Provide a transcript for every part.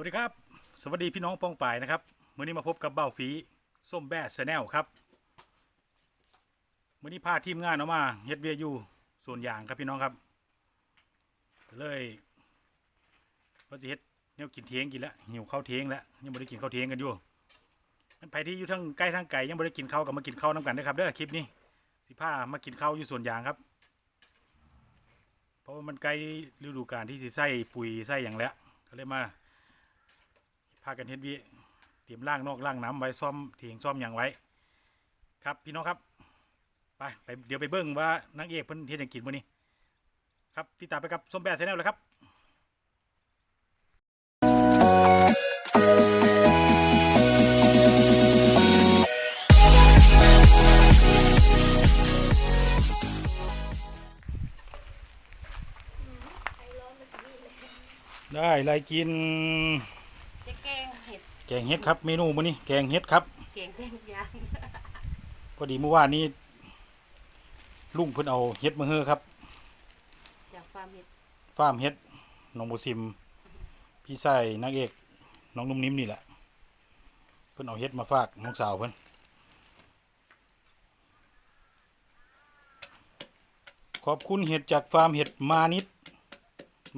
วัสดีครับ สวัสดีพี่น้องป้องป่ายนะครับมื่อนี้มาพบกับเบ้าฝีส้มแบดแนลครับมื่อนี้พาทีมงานออกมาเฮ็ดเวียอยู่ส่วนอย่างครับพี่น้องครับเลยว่าจะเฮ็ดแนวกินเทียงกินแล้วหิวข้าวเทียงแล้วยังไม่ได้กินข้าวเทียงกันอยู่นั่นไปที่อยู่ทั้งใกล้ทั้งไก่ยังไม่ได้กินข้าวกับมากินข้าวน้ำกันนะครับเด้อคลิปนี้สิพามากินข้าวอยู่ส่วนอย่างครับ เพราะว่ามันใกล้ฤดูกาลที่สิใส่ปุ๋ยใส่อย่างแล้วก็เลยมาากันเฮ็ดวิเตรียมล่างนอกล่างน้ำไว้ซ่อมเถียงซ่อมอย่างไว้ ครับพี่น้องครับไปไปเดี๋ยวไปเบิ้งว่านางเอกเพิ่นเฮ็ดหยังกินมื้อนี้ครับพี่ตามไปกับส้มแบดแชนแนลเลยครับได้อะไรกิน แกงเฮ็ดครับเมนูมื้อนี้แกงเฮ็ดครับแกงเส้นยางพอดีเมื่อวานนี้ลุงเพิ่นเอาเฮ็ดมาเฮ้อครับ จากฟาร์มเห็ดฟาร์มเฮ็ดน้องบุซิม พี่ชายนางเอกน้องนุ่มนิ่มนี่แหละ เพิ่นเอาเฮ็ดมาฝากน้องสาวเพิ่นขอบคุณเห็ดจากฟาร์มเห็ดมานิด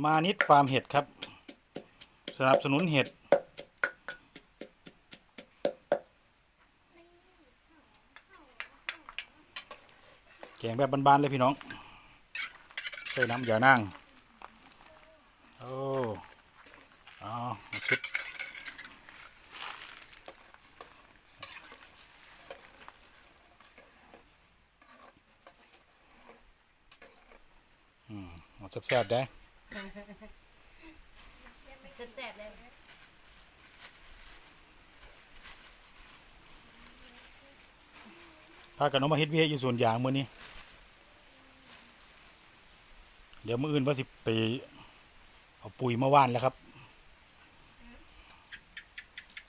มานิดฟาร์มเห็ดครับ สนับสนุนเห็ด แกงแบบบ้านๆเลยพี่น้อง ใส่น้ำยานางโอ้เอาชุดอืมเอาแซ่บๆได้แซ่บๆเลยพากันเอามาเฮ็ดเวียอยู่ส่วนยางมื้อนี้ ดี๋ยวมื้ออื่นว่าสิไปเอาปุ๋ยมาว่านแล้วครับ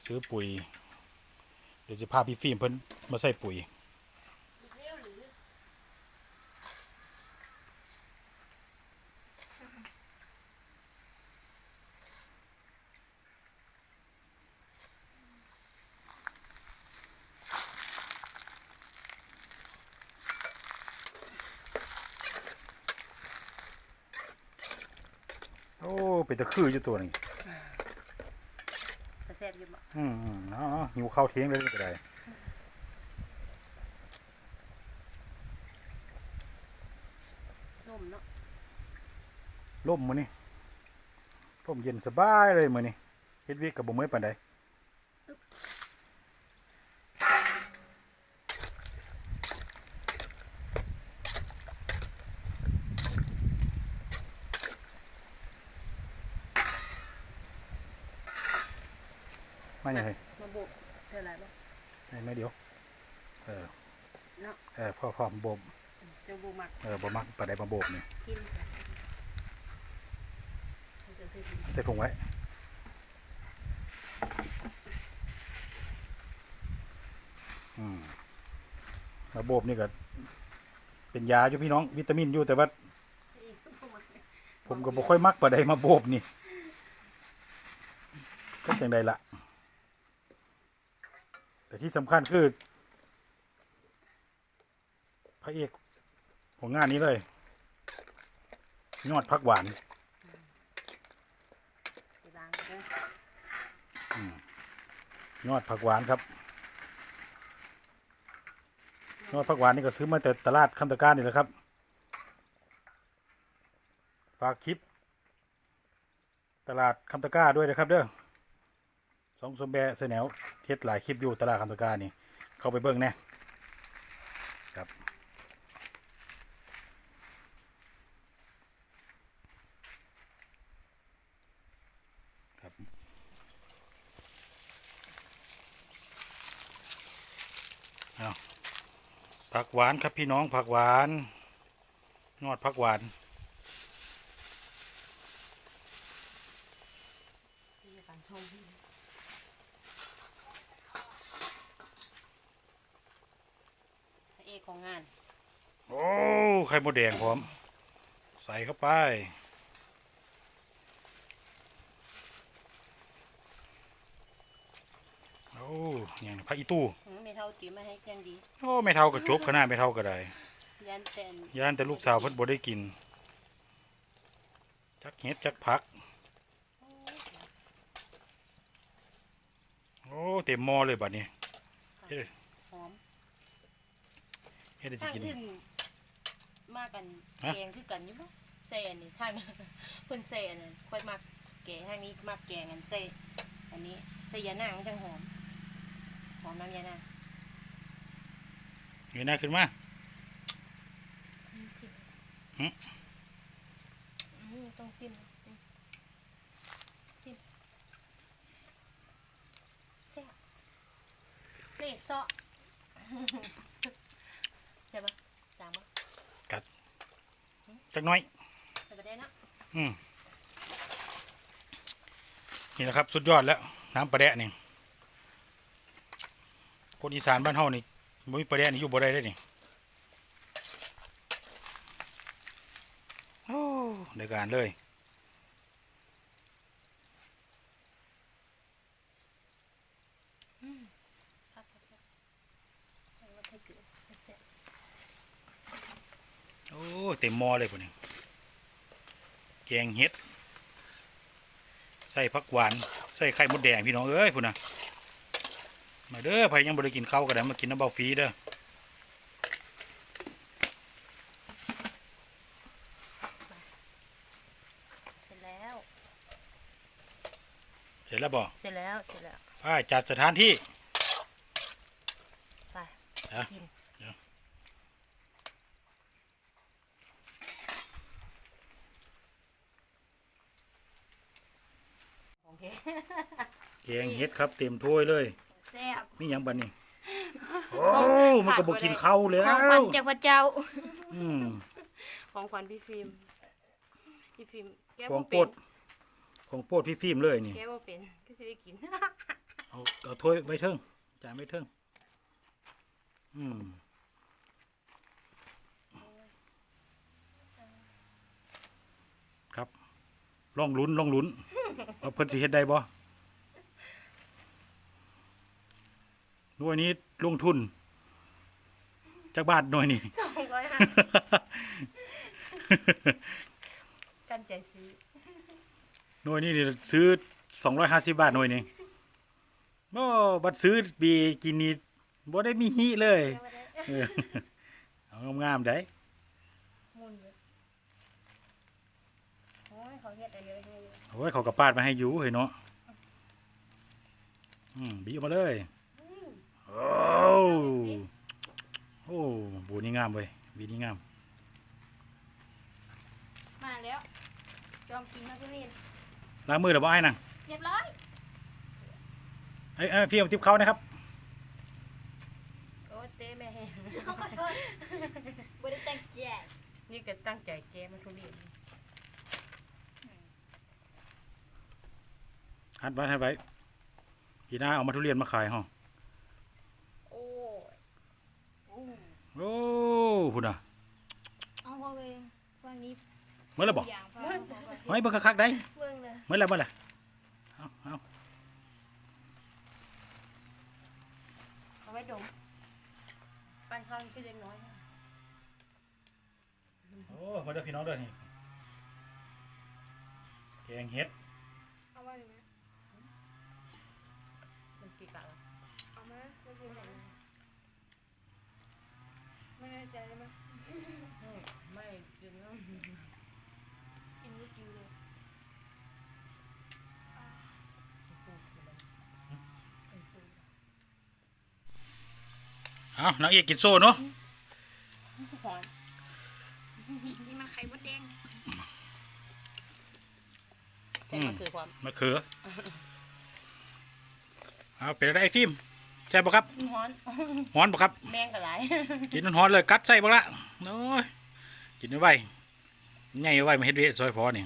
ซื้อปุ๋ย เดี๋ยวจะพาพี่ฟิล์มเพิ่นมาใส่ปุ๋ย โอ้ เป็นตะคืออยู่ตัวนี้แต่แซ่บอยู่บ่อืมอืมเนาะหิวข้าวเที่ยงเลยก็ได้นุ่มเนาะร่มมื้อนี้ร่มเย็นสบายเลยมื้อนี้เฮ็ดเวียกกับบ่เมื่อยปานใด มาอย่างไรมาบุกเท่าไหร่บ่ใช่ไหมเดี๋ยว เออเนาะเออพ่อพ่อโบมจะบุกมักเออบ่มักปานใดมาโบกนี่กินค่ะมันจะคือใส่ถุงไว้อืมมาโบมนี่ก็เป็นยาอยู่พี่น้องวิตามินอยู่แต่ว่า ผมก็บ่ค่อยมักปานใดมาโบมนี่ก็จังใดละ แต่ที่สำคัญคือ พระเอกของงานนี้เลย ยอดพักหวานไปล้างเด้อยอดผักหวานครับ ยอดผักหวานนี่ก็ซื้อมาแต่ตลาดคำตะการนี่แหละครับ ฝากคลิป ตลาดคำตะกร้าด้วยนะครับเด้อ สองสมแบเสนวเทศหลายคลิปอยู่ตลาดคำตะการนี่ เข้าไปเบิ่งแน่ครับครับผักหวานครับพี่น้องผักหวานนอดผักหวาน มีการชมพระเอกของงาน โอ้ ไข่มดแดงพร้อม ใส่เข้าไป โอ้ยังพระอีตู้หือไม่เท่าตีมาให้ยังดี โอ้ไม่เท่ากับจบขนาดไม่เท่าก็ได้ยันเป็นย่านแต่ลูกสาวเพิ่นบ่ได้กิน จักเฮ็ดจักผัก โอ้เต็มหม้อเลยบัดนี้เฮ็ดหอมเฮ็ดได้สิทางกินอื่น มากันฮะ แกงคือกันอยู่บ่แซ่อันนี่ทาง เพิ่นแซ่อันนั้นค่อยมักแกงทางนี้มักแกงอันแซ่อันนี้ใส่ยานางมันจังหอมหอมน้ำยานางเงยหน้าขึ้นมาอืมชิมหึ อืมต้องซิมอืมซิมแซ่บเละเซาะ ใช่ปะจางปะ จักหน้อย ใส่ไปได้เนาะอืมนี่แหละครับ สุดยอดแล้ว น้ำปลาแดะนี่คนอีสานบ้านเฮานี่บ่มีปลาแดะนี่อยู่บ่ได้เลยนี่โอ้ได้การเลย ครับครับครับเอามาใส่เกลือแซ่บ โอ้ เต็มหม้อเลยพุ่นนี่แกงเห็ด ใส่ผักหวาน ใส่ไข่มดแดงพี่น้องเอ้ยพุ่นน่ะมาเด้อใครยังบ่ได้กินข้าวก็ได้มากินน้ำเบาฟรีเด้อเสร็จแล้ว เสร็จแล้วบ่เสร็จแล้วเสร็จแล้วไปจัดสถานที่ ไปอะกิน เดี๋ยว โอเค แกงเห็ดครับ เต็มถ้วยเลยแซ่บนี่หยังบัดนี้โอ้มันก็บ่กินข้าวแล้ของขวัวญจากพระเจ้า อืมของขวัญพี่ฟิล์มพี่ฟิล์มแก้ของบ่โปรดของโปรดพี่ฟิล์มเลยนี่ แก้บ่เป็นก็สิได้กิน เอาเอาถ้วยไว้เทิงจานไว้เทิงอืมครับลองลุ้นลองลุ้น ว่าเพิ่นสิเฮ็ดได้บ่หน่วยนี้ลงทุนจากบาทหน่วยนี่ สองร้อยห้ากันใจซื้อหน่วยนี้นี่ซื้อสองร้อยห้าสิบบาทหน่วยนี่บ่บัดซื้อบีกินนี่บ่ได้มีฮิเลยแก้บ่ได้เออเอางามๆได้มุนเลยโอ้ยเขาเฮ็ดอันนี้ไว้ให้อยู่ โอ้ยเขากระปาดมาให้ยูเฮ้ยเนาะอืมบีออกมาเลยโอ้โอ้บูนี่งามเว้ยบีนี่งาม มาแล้ว จอมกินมาทุเรียนล้างมือแล้วบ่ไอ้นังเรียบร้อยไอ้ไอ้ยพี่เอาทิปเขานะครับโอ้เต้แม่ให้ขอโทษบริแต่งแจกนี่ก็ตั้งใจแก้มาทุเรียน หัดไว้หัดไว้พี่น้าเอามาทุเรียนมาขายห้องโอ้ยอู้โอ้พุ่นน่ะเอาพอเลยวันนี้เมื่อไรบอกอย่างพอเฮ้ยเบิ่งคักๆได้เบิ่งเลยเมื่อไรเมื่อไรเอาเอาเอาไว้ดมปันข้าวคือเล็กน้อยนะโอ้มาเด้อพี่น้องเด้อนี่แกงเห็ด เอาไว้ไหม มันกี่กะละเอามาไม่กินไหนไม่แน่ใจไหมไม่ไม่กินแล้วกินไม่กินเลยเอานางเอกกินโซ่เนาะหอนนี่มาไข่มดแดงแต่มันคือความมะเขือ เอาเป็นอะไรไอ้ฟิล์มใช่ปะครับหอนฮ้อนปะครับ แมงกะหลายกินฮ้อนๆเลยกัดใส่บักละโอ้ยกินไว้ไว้ใหญ่ไว้มาเฮ็ดเวะซอยพอนี่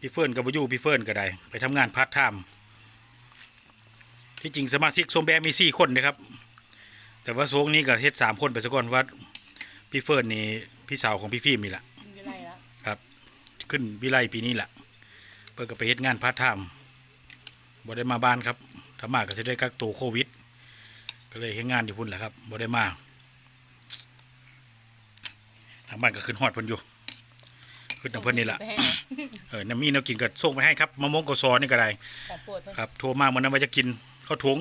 พี่เฟิร์นกับอยู่พี่เฟิร์นก็ได้ ไปทำงานพาร์ทไทม์ที่จริงสมาชิกสมแบมีสี่คนนะครับ แต่ว่าโซงนี้ก็เฮ็ดสามคนไปซะก่อนว่าพี่เฟิร์นนี่พี่สาวของพี่ฟิล์มนี่แหละมีอะไรแล้วขึ้นวิไลปีนี้แหละ เปิดก็ไปเฮ็ดงานพาร์ทไทม์บ่ได้มาบ้านครับถ้ามาก็จะได้กักตัวโควิด ก็เลยเฮ็ดงานอยู่พุ่นแหละครับบ่ได้มาทางบ้านก็ขึ้นฮอดเพิ่นอยู่ขึ้นทางเพิ่นนี่แหละไปให้เออน้ำมีแน้ำกินก็ส่งไปให้ครับมะม่วงกสอนี่ก็ได้ของโปรดเพิ่นครับโทรมาเหมือนนั้นว่าจะกินข้าวถุง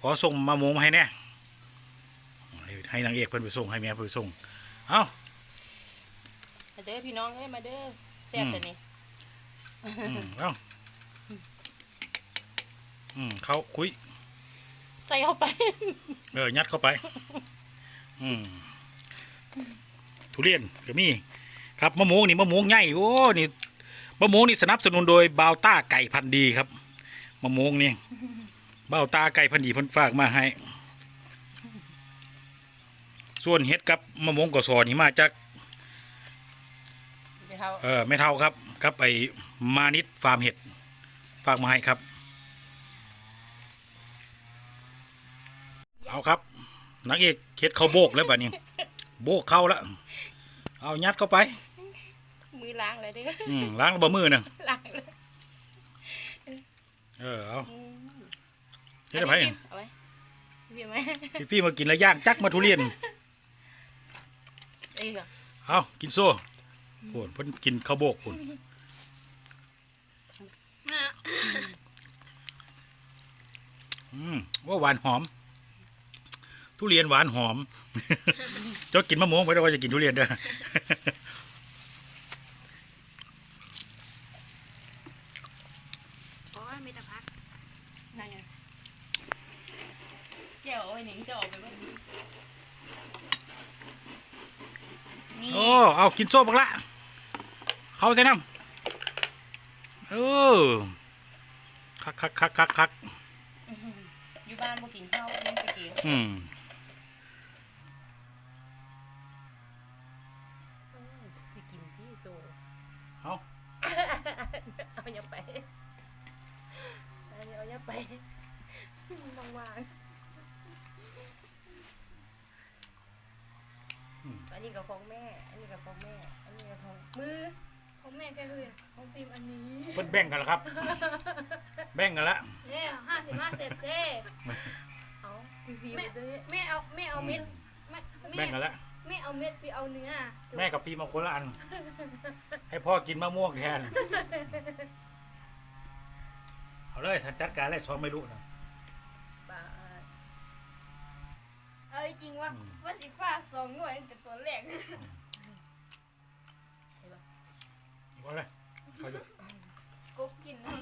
พอส่งมะม่วงมาให้แน่ให้ให้นางเอกเพิ่นไปส่งให้แม่เพิ่นไปส่งเอ้ามาเด้อพี่น้องเอ้ยมาเด้อแซ่บแต่นี้ อืมเอ้าอืมเขาคุย ใส่เข้าไป เออ ยัดเข้าไป อืมทุเรียนก็มี ครับมะม่วงนี่มะม่วงใหญ่โอ้นี่มะม่วงนี่สนับสนุนโดยบาวต้าไก่พันธุ์ดีครับมะม่วงนี่บาวต้าไก่พันธุ์ดีเพิ่นฝากมาให้ ส่วนเห็ดกับมะม่วงกสอนี่มาจากไปเท่า เออไม่เท่าครับครับไอ มานิดฟาร์มเห็ด ฝากมาให้ครับ เอาครับนางเอกเห็ดเขาโบกแล้วแบบนี้ โบกเข้าแล้วเอายัดเข้าไป มือล้างเลยเด้ออืมล้างบ่มือนะล้างเลยเออเอาอืมเฮ็ดอะไรเอาไว้พี่ไหมพี่ฟี่มากินแล้วย่างจักมาทุเรียนเอ้ยเหรอเอากินโซ่โผนเพิ่นกินข้าวโบกพุ่น อืมว่าหวานหอม ทุเรียนหวานหอม เจ้ากินมะม่วงไปแล้วว่าจะกินทุเรียนเด้อโอ้ยมีแต่พักนั่นไงแก้วเอาไว้หนิงจะออกไปบ้างนี่โอ้เอากินโซ่บักละ เข้าใส่น้ำ เออคักคักคักคักคักอยู่บ้านบ่กินข้าวเลี้ยงไปกินอืมพี่กินพี่โซเอาเอาอย่าไปเอาอย่าเอาอย่าไปวางวางอันนี้กับของแม่ อันนี้กับของแม่ อันนี้กับของมือ ของแม่ก็คือของฟิล์มอันนี้เพิ่นแบ่งกันแล้วครับ แบ่งกันละเนี่ยห้าสิบห้าเศษเท่เอาพี่พี่แม่ไปเลยแม่เอาแม่เอาเม็ดแม่แม่แบ่งกันละแม่เอาเม็ดไปเอาเนื้อแม่กับฟีมาคนละอัน ให้พ่อกินมะม่วงแทนเอาเลยท่านจัดการเลยซ้อมไม่รู้นะบาทเอาจริงว่าอืมว่าสิฟ้าสองหน่วยตั้งแต่ตัวแรก อีกว่าเลยเขาอยู่กบกินนะ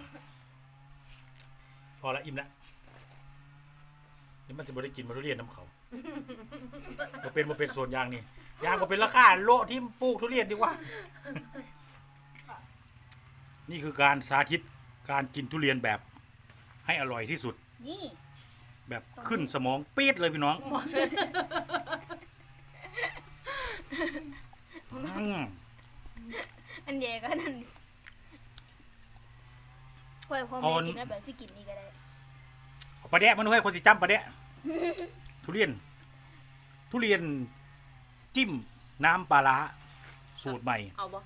พอละอิ่มละเดี๋ยวมันจะบ่ได้กินมาทุเรียนน้ำเขาบ่เป็นบ่เป็นส่วนยางนี่ยางก็เป็นราคาโลที่ปลูกทุเรียนดีกว่า นี่คือการสาธิตการกินทุเรียนแบบ ให้อร่อยที่สุด นี่แบบขึ้นสมองปี๊ดเลยพี่น้องอืม อันใหญ่ก็นั่นพอพ่อแม่กินแล้วแบบที่กินนี่ก็ได้เอาปลาแดะมันด้วยคนสิจำปลาแดะทุเรียน ทุเรียนจิ้มน้ำปลาร้าสูตรใหม่เอาบ่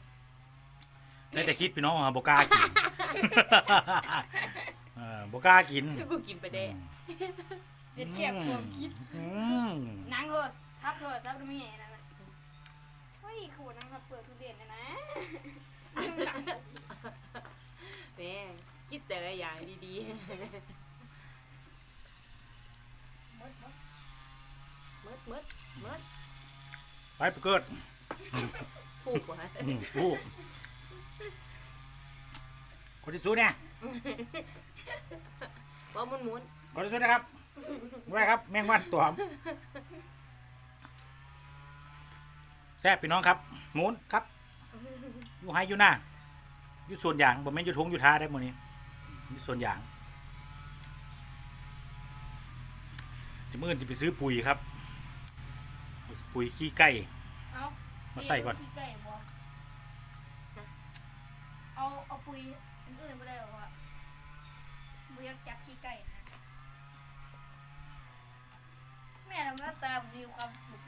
ได้แต่คิดพี่น้องอะบกล้ากินเออบกล้ากินกูกินไปได้เด็ดเทียบความคิดอืมนางโรสทับโรสทับไม่ใหญ่นั่นน่ะ เฮ้ยขูดนางทับเปลือกทุเรียนนะนะแม่คิดแต่ละอย่างดีๆมดมดมดมดไปไปเกิดผูกไว้อืมอู้คนที่สู้เนี่ยว่ามุนมุนคนที่สู้นะครับไว้ครับ แมงวันตัวหอม แซ่บพี่น้องครับหมุนครับอยู่ไฮอยู่หน้าอยู่ส่วนอย่างบ่แม่นอยู่ทงอยู่ท่าได้หมดนี้อยู่ส่วนอย่างเดี๋ยวมื่ออื่นจะไปซื้อปุ๋ยครับ ปุ๋ยขี้ไก่ เอามาใส่ก่อน ขี้ไก่บ่เอาเอาปุ๋ยอันอื่นไม่ได้หรอวะบุอยากจับขี้ไก่นะแม่ทำหน้าตามีความสุข